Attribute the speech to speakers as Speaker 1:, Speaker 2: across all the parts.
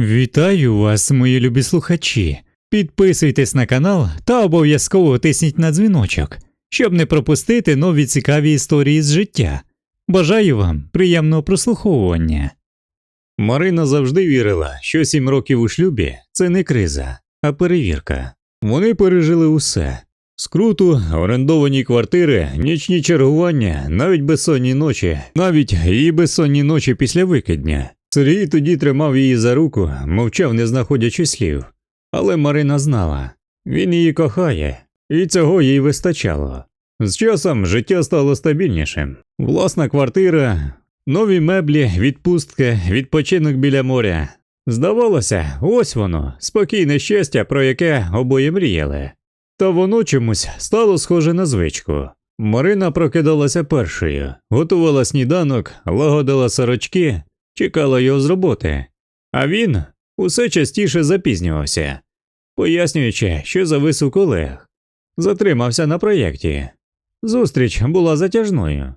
Speaker 1: Вітаю вас, мої любі слухачі. Підписуйтесь на канал та обов'язково тисніть на дзвіночок, щоб не пропустити нові цікаві історії з життя. Бажаю вам приємного прослуховування. Марина завжди вірила, що сім років у шлюбі це не криза, а перевірка. Вони пережили усе скруту, орендовані квартири, нічні чергування, навіть безсонні ночі, навіть і безсонні ночі після викидня. Сергій тоді тримав її за руку, мовчав, не знаходячи слів. Але Марина знала він її кохає, і цього їй вистачало. З часом життя стало стабільнішим. Власна квартира, нові меблі, відпустки, відпочинок біля моря. Здавалося, ось воно, спокійне щастя, про яке обоє мріяли. Та воно чомусь стало схоже на звичку. Марина прокидалася першою, готувала сніданок, лагодила сорочки, чекала його з роботи, а він усе частіше запізнювався, пояснюючи, що завис у колег, затримався на проєкті. Зустріч була затяжною.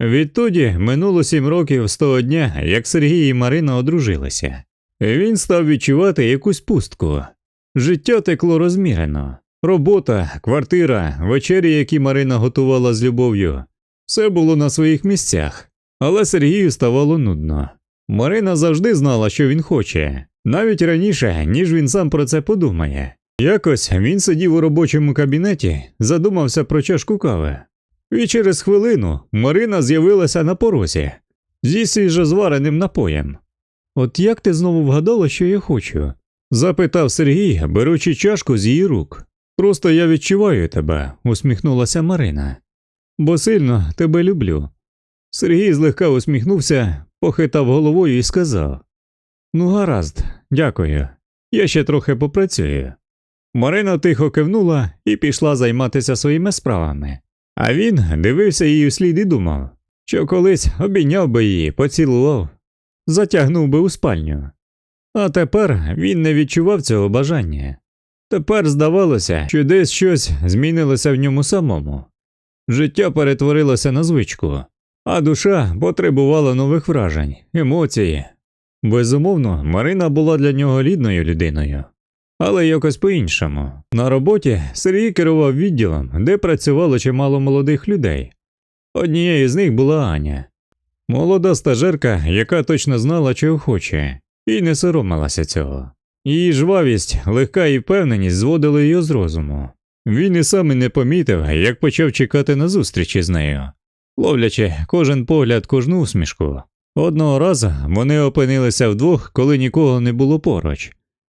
Speaker 1: Відтоді минуло сім років з того дня, як Сергій і Марина одружилися. Він став відчувати якусь пустку. Життя текло розмірено. Робота, квартира, вечері, які Марина готувала з любов'ю, все було на своїх місцях, але Сергію ставало нудно. Марина завжди знала, що він хоче, навіть раніше, ніж він сам про це подумає. Якось він сидів у робочому кабінеті, задумався про чашку кави. І через хвилину Марина з'явилася на порозі зі свіжозвареним напоєм. От як ти знову вгадала, що я хочу? запитав Сергій, беручи чашку з її рук. Просто я відчуваю тебе, усміхнулася Марина. Бо сильно тебе люблю. Сергій злегка усміхнувся, похитав головою і сказав: Ну, гаразд, дякую. Я ще трохи попрацюю. Марина тихо кивнула і пішла займатися своїми справами. А він дивився її вслід і думав, що колись обійняв би її, поцілував, затягнув би у спальню. А тепер він не відчував цього бажання. Тепер здавалося, що десь щось змінилося в ньому самому. Життя перетворилося на звичку, а душа потребувала нових вражень, емоцій. Безумовно, Марина була для нього рідною людиною, але якось по-іншому. На роботі Сергій керував відділом, де працювало чимало молодих людей. Однією з них була Аня, молода стажерка, яка точно знала, чого хоче, і не соромилася цього. Її жвавість, легка і впевненість зводили її з розуму. Він і сам не помітив, як почав чекати на зустрічі з нею, ловлячи кожен погляд, кожну усмішку. Одного разу вони опинилися вдвох, коли нікого не було поруч.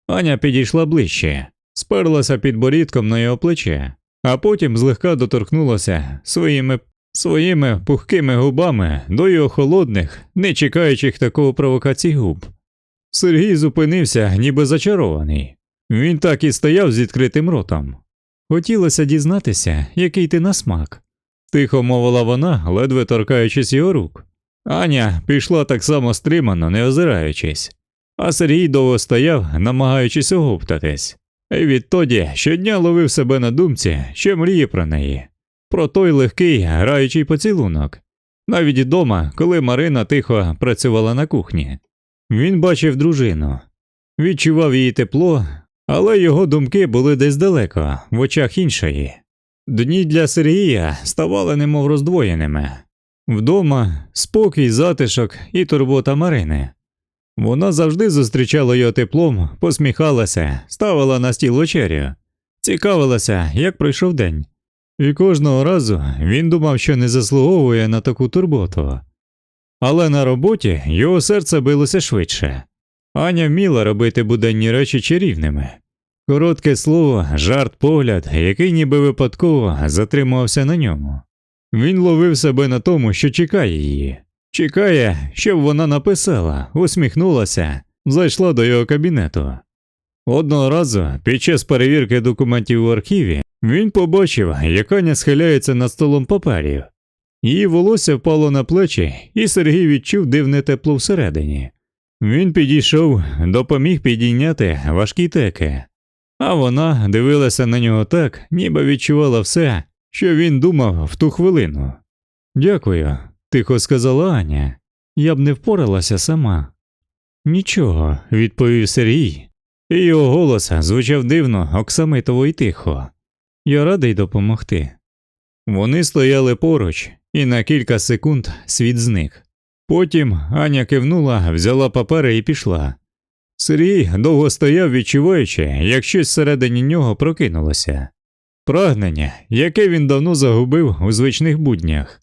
Speaker 1: Аня підійшла ближче, сперлася під борідком на його плече, а потім злегка доторкнулася своїми своїми пухкими губами до його холодних, не чекаючих такого провокацій губ. Сергій зупинився, ніби зачарований. Він так і стояв з відкритим ротом. Хотілося дізнатися, який ти на смак, тихо мовила вона, ледве торкаючись його рук. Аня пішла так само стримано, не озираючись, а Сергій довго стояв, намагаючись оговтатись, і відтоді щодня ловив себе на думці, що мріє про неї, про той легкий, граючий поцілунок, навіть вдома, коли Марина тихо працювала на кухні. Він бачив дружину, відчував її тепло, але його думки були десь далеко, в очах іншої. Дні для Сергія ставали немов роздвоєними вдома спокій, затишок і турбота Марини. Вона завжди зустрічала його теплом, посміхалася, ставила на стіл вечерю, цікавилася, як пройшов день, і кожного разу він думав, що не заслуговує на таку турботу. Але на роботі його серце билося швидше. Аня вміла робити буденні речі чарівними. Коротке слово, жарт, погляд, який ніби випадково затримувався на ньому. Він ловив себе на тому, що чекає її, чекає, щоб вона написала, усміхнулася, зайшла до його кабінету. Одного разу, під час перевірки документів в архіві, він побачив, як Аня схиляється над столом паперів. Її волосся впало на плечі, і Сергій відчув дивне тепло всередині. Він підійшов, допоміг підійняти важкі теки, а вона дивилася на нього так, ніби відчувала все, що він думав в ту хвилину. Дякую, тихо сказала Аня. Я б не впоралася сама. Нічого, відповів Сергій, і його голос звучав дивно, оксамитово й тихо. Я радий допомогти. Вони стояли поруч, і на кілька секунд світ зник. Потім Аня кивнула, взяла папери і пішла. Сергій довго стояв, відчуваючи, як щось всередині нього прокинулося. Прагнення, яке він давно загубив у звичних буднях.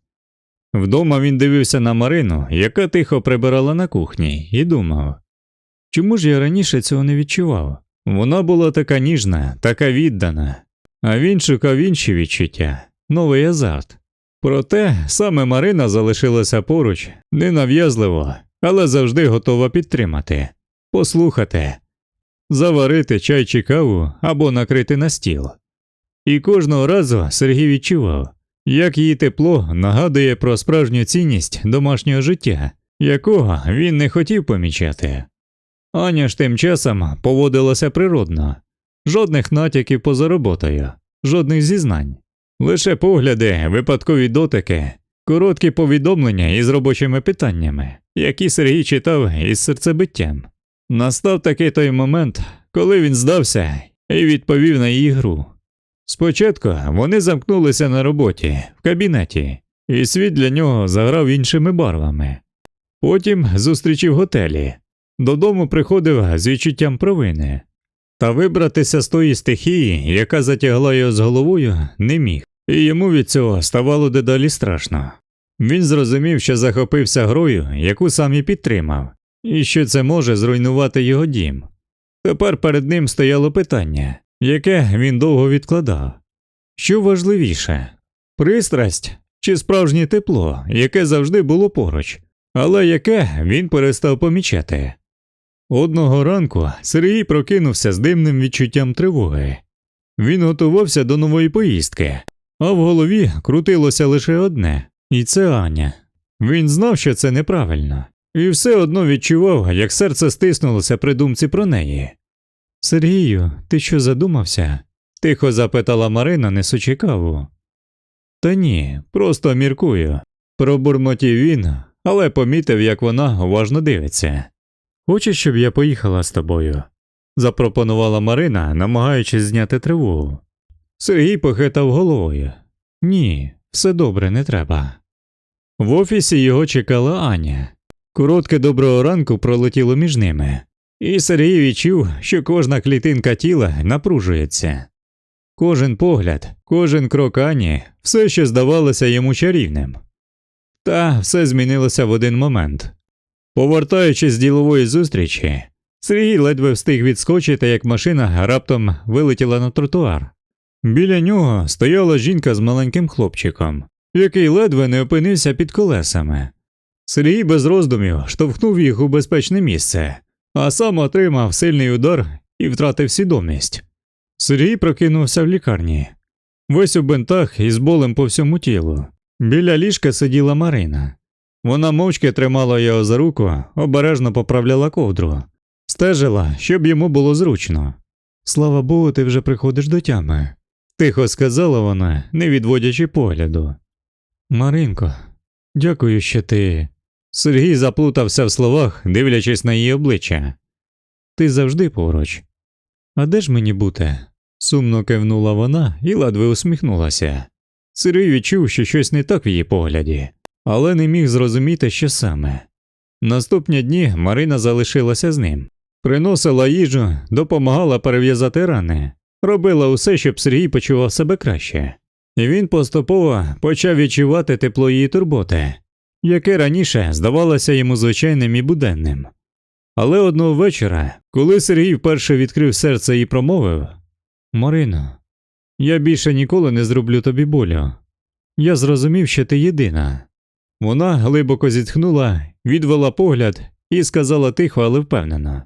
Speaker 1: Вдома він дивився на Марину, яка тихо прибирала на кухні, і думав чому ж я раніше цього не відчував? Вона була така ніжна, така віддана, а він шукав інші відчуття, новий азарт. Проте саме Марина залишилася поруч, ненав'язливо, але завжди готова підтримати, послухати, заварити чай чи каву або накрити на стіл. І кожного разу Сергій відчував, як її тепло нагадує про справжню цінність домашнього життя, якого він не хотів помічати. Аня ж тим часом поводилася природно, жодних натяків поза роботою, жодних зізнань, лише погляди, випадкові дотики, короткі повідомлення із робочими питаннями, які Сергій читав із серцебиттям. Настав такий той момент, коли він здався і відповів на її гру. Спочатку вони замкнулися на роботі, в кабінеті, і світ для нього заграв іншими барвами. Потім зустрічі в готелі, додому приходив з відчуттям провини, та вибратися з тої стихії, яка затягла його з головою, не міг, і йому від цього ставало дедалі страшно. Він зрозумів, що захопився грою, яку сам і підтримав, і що це може зруйнувати його дім. Тепер перед ним стояло питання, яке він довго відкладав. Що важливіше пристрасть чи справжнє тепло, яке завжди було поруч, але яке він перестав помічати. Одного ранку Сергій прокинувся з дивним відчуттям тривоги. Він готувався до нової поїздки, а в голові крутилося лише одне, і це Аня. Він знав, що це неправильно, і все одно відчував, як серце стиснулося при думці про неї. Сергію, ти що задумався? тихо запитала Марина, несучи каву. Та ні, просто міркую. Пробурмотів він, але помітив, як вона уважно дивиться. Хочеш, щоб я поїхала з тобою? запропонувала Марина, намагаючись зняти тривогу. Сергій похитав головою. Ні, все добре, не треба. В офісі його чекала Аня. Коротке доброго ранку пролетіло між ними, і Сергій відчув, що кожна клітинка тіла напружується. Кожен погляд, кожен крок Ані, все ще здавалося йому чарівним. Та все змінилося в один момент. Повертаючись з ділової зустрічі, Сергій ледве встиг відскочити, як машина раптом вилетіла на тротуар. Біля нього стояла жінка з маленьким хлопчиком, який ледве не опинився під колесами. Сергій без роздумів штовхнув їх у безпечне місце, а сам отримав сильний удар і втратив свідомість. Сергій прокинувся в лікарні, весь у бинтах із болем по всьому тілу. Біля ліжка сиділа Марина. Вона мовчки тримала його за руку, обережно поправляла ковдру, стежила, щоб йому було зручно. Слава Богу, ти вже приходиш до тями, тихо сказала вона, не відводячи погляду. Маринко, дякую, що ти. Сергій заплутався в словах, дивлячись на її обличчя. Ти завжди поруч. А де ж мені бути? сумно кивнула вона і ледве усміхнулася. Сергій відчув, що щось не так в її погляді, але не міг зрозуміти, що саме. Наступні дні Марина залишилася з ним, приносила їжу, допомагала перев'язати рани, робила усе, щоб Сергій почував себе краще, і він поступово почав відчувати тепло її турботи, яке раніше здавалося йому звичайним і буденним. Але одного вечора, коли Сергій вперше відкрив серце і промовив Марино, я більше ніколи не зроблю тобі болю. Я зрозумів, що ти єдина. Вона глибоко зітхнула, відвела погляд і сказала тихо, але впевнено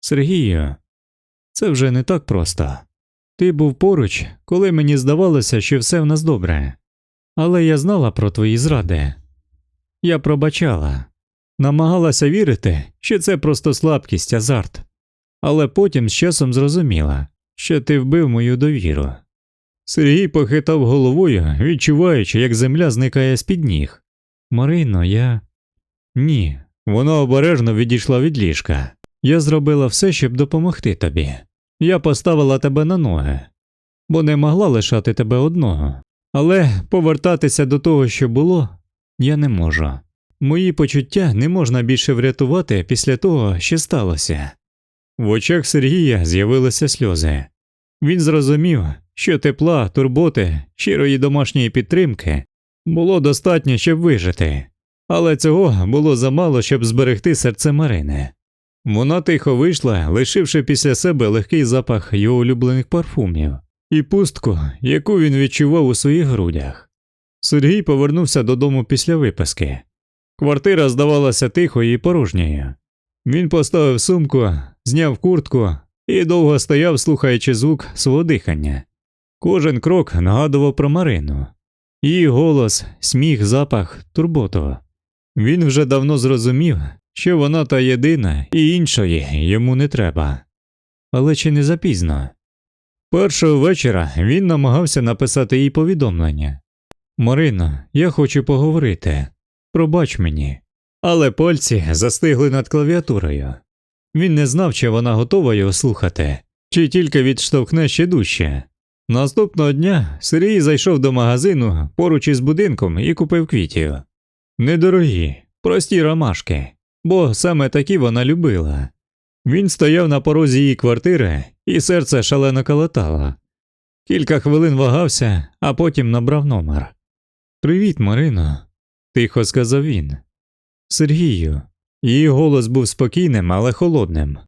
Speaker 1: Сергію, це вже не так просто. Ти був поруч, коли мені здавалося, що все в нас добре, але я знала про твої зради. Я пробачала, намагалася вірити, що це просто слабкість, азарт, але потім з часом зрозуміла, що ти вбив мою довіру. Сергій похитав головою, відчуваючи, як земля зникає з під ніг. Марино, я. Ні, вона обережно відійшла від ліжка. Я зробила все, щоб допомогти тобі. Я поставила тебе на ноги, бо не могла лишати тебе одного. Але повертатися до того, що було, я не можу. Мої почуття не можна більше врятувати після того, що сталося. В очах Сергія з'явилися сльози. Він зрозумів, що тепла, турботи, щирої домашньої підтримки було достатньо, щоб вижити, але цього було замало, щоб зберегти серце Марини. Вона тихо вийшла, лишивши після себе легкий запах його улюблених парфумів і пустку, яку він відчував у своїх грудях. Сергій повернувся додому після виписки. Квартира здавалася тихою і порожньою. Він поставив сумку, зняв куртку і довго стояв, слухаючи звук свого дихання. Кожен крок нагадував про Марину. Її голос, сміх, запах, турботу. Він вже давно зрозумів, що вона та єдина і іншої йому не треба. Але чи не запізно? Першого вечора він намагався написати їй повідомлення Марино, я хочу поговорити. Пробач мені. Але пальці застигли над клавіатурою. Він не знав, чи вона готова його слухати, чи тільки відштовхне ще дужче. Наступного дня Сергій зайшов до магазину поруч із будинком і купив квітів. Недорогі, прості ромашки, бо саме такі вона любила. Він стояв на порозі її квартири, і серце шалено калатало. Кілька хвилин вагався, а потім набрав номер. Привіт, Марино, тихо сказав він. Сергію. Її голос був спокійним, але холодним.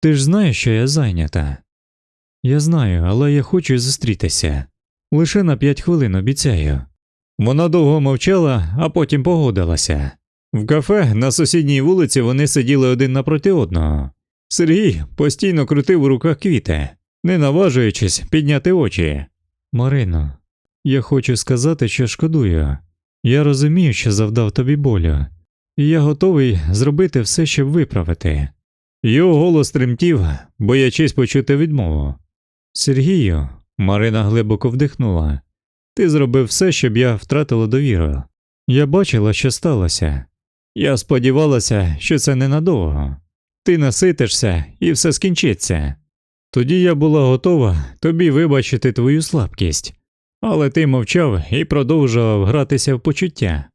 Speaker 1: Ти ж знаєш, що я зайнята. Я знаю, але я хочу зустрітися. Лише на п'ять хвилин обіцяю. Вона довго мовчала, а потім погодилася. В кафе на сусідній вулиці вони сиділи один напроти одного. Сергій постійно крутив у руках квіти, не наважуючись підняти очі. Марино, я хочу сказати, що шкодую. Я розумію, що завдав тобі болю, і я готовий зробити все, щоб виправити. Його голос тремтів, боячись почути відмову. Сергію, Марина глибоко вдихнула. Ти зробив все, щоб я втратила довіру. Я бачила, що сталося. Я сподівалася, що це ненадовго. Ти наситишся і все скінчиться. Тоді я була готова тобі вибачити твою слабкість, але ти мовчав і продовжував гратися в почуття.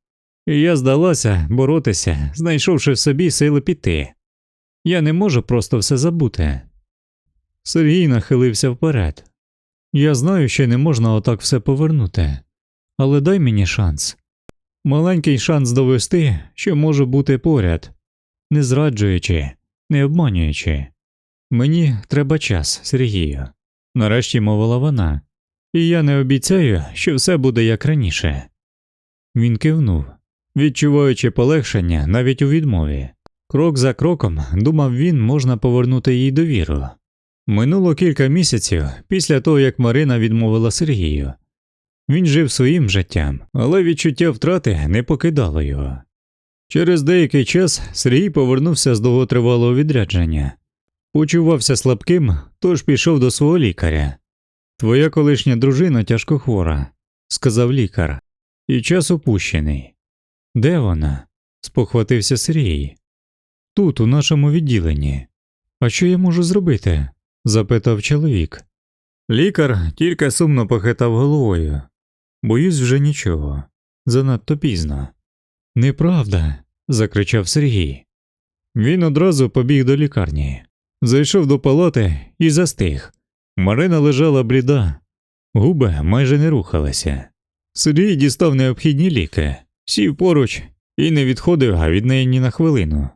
Speaker 1: І я здалася боротися, знайшовши в собі сили піти. Я не можу просто все забути. Сергій нахилився вперед. Я знаю, що не можна отак все повернути, але дай мені шанс. Маленький шанс довести, що можу бути поряд, не зраджуючи, не обманюючи. Мені треба час, Сергію, нарешті мовила вона, і я не обіцяю, що все буде як раніше. Він кивнув, відчуваючи полегшення навіть у відмові. Крок за кроком, думав він, можна повернути їй довіру. Минуло кілька місяців після того, як Марина відмовила Сергію. Він жив своїм життям, але відчуття втрати не покидало його. Через деякий час Сергій повернувся з довготривалого відрядження, почувався слабким, тож пішов до свого лікаря. Твоя колишня дружина тяжко хвора, сказав лікар, і час опущений. Де вона? спохватився Сергій. Тут, у нашому відділенні. А що я можу зробити? запитав чоловік. Лікар тільки сумно похитав головою. Боюсь вже нічого. Занадто пізно. Неправда. закричав Сергій. Він одразу побіг до лікарні, зайшов до палати і застиг. Марина лежала бліда, губи майже не рухалися. Сергій дістав необхідні ліки, сів поруч і не відходив від неї ні на хвилину.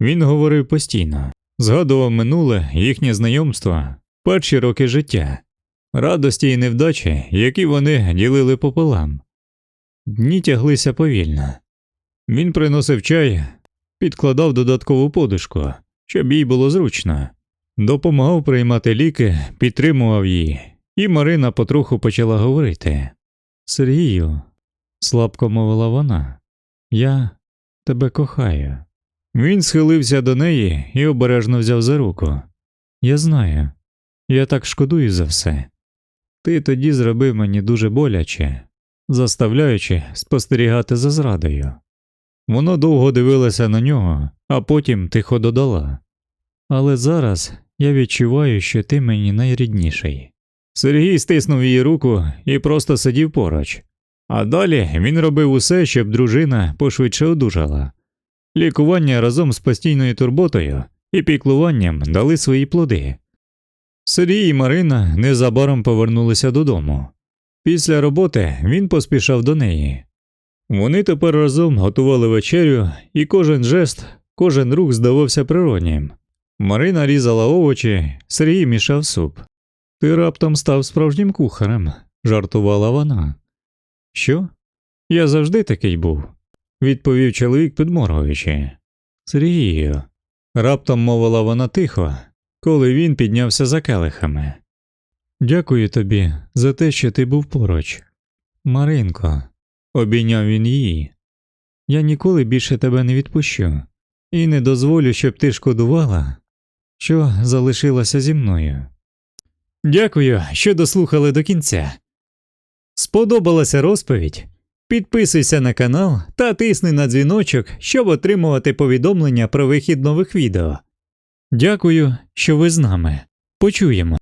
Speaker 1: Він говорив постійно, згадував минуле їхнє знайомство, перші роки життя, радості і невдачі, які вони ділили пополам. Дні тяглися повільно. Він приносив чай, підкладав додаткову подушку, щоб їй було зручно, допомагав приймати ліки, підтримував її, і Марина потроху почала говорити. Сергію, слабко мовила вона, я тебе кохаю. Він схилився до неї і обережно взяв за руку. Я знаю, я так шкодую за все. Ти тоді зробив мені дуже боляче, заставляючи спостерігати за зрадою. Вона довго дивилася на нього, а потім тихо додала Але зараз я відчуваю, що ти мені найрідніший. Сергій стиснув її руку і просто сидів поруч. А далі він робив усе, щоб дружина пошвидше одужала. Лікування разом з постійною турботою і піклуванням дали свої плоди. Сергій і Марина незабаром повернулися додому. Після роботи він поспішав до неї. Вони тепер разом готували вечерю, і кожен жест, кожен рух здавався природнім. Марина різала овочі, Сергій мішав суп. Ти раптом став справжнім кухарем, жартувала вона. Що? Я завжди такий був, відповів чоловік, підморгуючи. Сергію, раптом мовила вона тихо, коли він піднявся за келихами. Дякую тобі за те, що ти був поруч. Маринко, обійняв він її. Я ніколи більше тебе не відпущу і не дозволю, щоб ти шкодувала, що залишилася зі мною. Дякую, що дослухали до кінця. Сподобалася розповідь? Підписуйся на канал та тисни на дзвіночок, щоб отримувати повідомлення про вихід нових відео. Дякую, що ви з нами. Почуємо.